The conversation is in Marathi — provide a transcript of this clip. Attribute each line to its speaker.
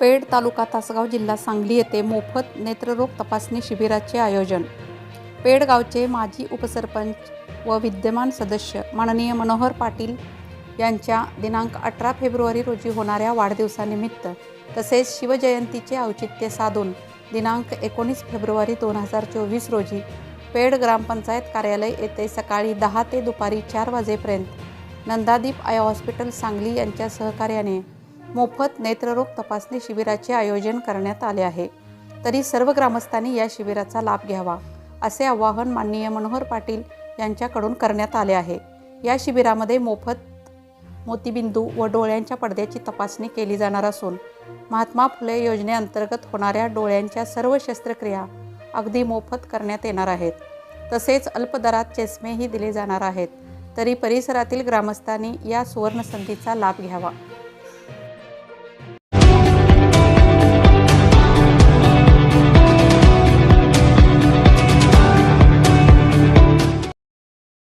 Speaker 1: पेड तालुका तासगाव जिल्हा सांगली येथे मोफत नेत्ररोग तपासणी शिबिराचे आयोजन. पेड गावचे माजी उपसरपंच व विद्यमान सदस्य माननीय मनोहर पाटील यांच्या दिनांक अठरा फेब्रुवारी रोजी होणाऱ्या वाढदिवसानिमित्त तसेच शिवजयंतीचे औचित्य साधून दिनांक एकोणीस फेब्रुवारी दोन हजार चोवीस रोजी पेड ग्रामपंचायत कार्यालय येथे सकाळी दहा ते दुपारी चार वाजेपर्यंत नंदादीप आय हॉस्पिटल सांगली यांच्या सहकार्याने मोफत नेत्ररोग तपासणी शिबिराचे आयोजन करण्यात आले आहे. तरी सर्व ग्रामस्थांनी या शिबिराचा लाभ घ्यावा असे आवाहन माननीय मनोहर पाटील यांच्याकडून करण्यात आले आहे. या शिबिरामध्ये मोफत मोतीबिंदू व डोळ्यांच्या पडद्याची तपासणी केली जाणार असून महात्मा फुले योजनेअंतर्गत होणाऱ्या डोळ्यांच्या सर्व शस्त्रक्रिया अगदी मोफत करण्यात येणार आहेत. तसेच अल्पदरात चष्मेही दिले जाणार आहेत. तरी परिसरातील ग्रामस्थांनी या सुवर्णसंधीचा लाभ घ्यावा.